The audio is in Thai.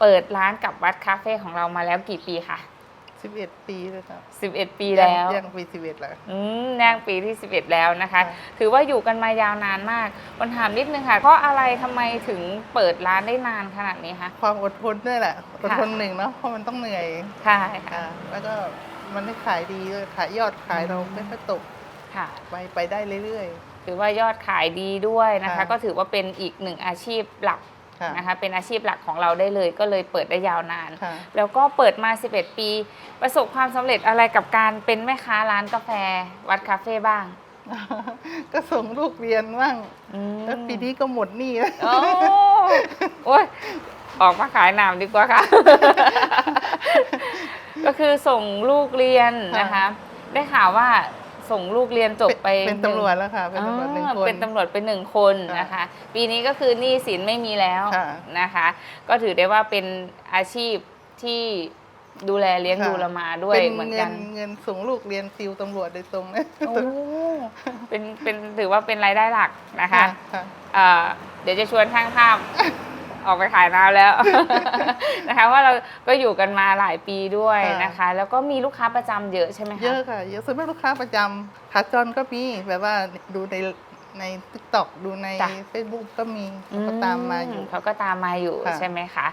เปิดร้านกับวัดคาเฟ่ของเรามาแล้วกี่ปีคะ11ปีแล้วครับ11 ปีแล้วยังปี11แล้ว อืมย่างปีที่ 11 แล้วนะคะค่ะถือว่าอยู่กันมายาวนานมากวันถามนิดนึงค่ะเพราะอะไรทำไมถึงเปิดร้านได้นานขนาดนี้คะ ความอดทนด้วยแหละอดค่ะทนหนึ่งเนาะเพราะมันต้องเหนื่อยใช่ค่ะ อ่าแล้วก็มันได้ขายดีด้วยขายยอดขายเราไม่ค่อยตกค่ะ ไปไปได้เรื่อย ถือว่ายอดขายดีด้วยนะคะ ค่ะ ก็ถือว่าเป็นอีกหนึ่งอาชีพหลักๆค่ะ นะคะเป็นอาชีพหลักของเราได้เลย ก็เลยเปิดได้ยาวนานค่ะแล้วก็เปิดมา 11 ปี ประสบความสำเร็จอะไรกับการเป็นแม่ค้าร้านกาแฟ วัดคาเฟ่บ้าง ก็ส่งลูกเรียนบ้างอืมแล้วปีนี้ก็หมดหนี้แล้วโอ้โอ้ยออกมาขายหนามดีกว่าค่ะ ก็คือส่งลูกเรียนนะคะ ได้ข่าวว่า ส่งลูกเรียนจบไปเป็นตำรวจแล้วค่ะ เป็นตำรวจหนึ่งอ่าคนเป็นตำรวจเป็นหนึ่งคนค่ะนะคะ ปีนี้ก็คือหนี้สินไม่มีแล้วค่ะนะคะ ก็ถือได้ว่าเป็นอาชีพที่ดูแลเลี้ยงดูเรามาด้วยเป็นเหมือนเงิกันนเงินส่งลูกเรียนติวตำรวจโดยตรงนะโอ้เป็นเป็นถือว่าเป็นรายได้หลักนะคะค่ะเอ่อเดี๋ยวจะชวนช่างภาพ ออกไปขายน้ำแล้ว นะคะว่าเราก็อยู่กันมาหลายปีด้วยนะคะ แล้วก็มีลูกค้าประจำเยอะใช่ไหมคะเยอะค่ะเยอะส่วนมากลูกค้าประจำขาจรก็มีแบบว่าดูในในทิกตอกดูในจ้ะ Facebook ก็มีเขาก็ตามมาอยู่เขาก็ตามมาอยู่ค่ะ ใช่ไหมคะ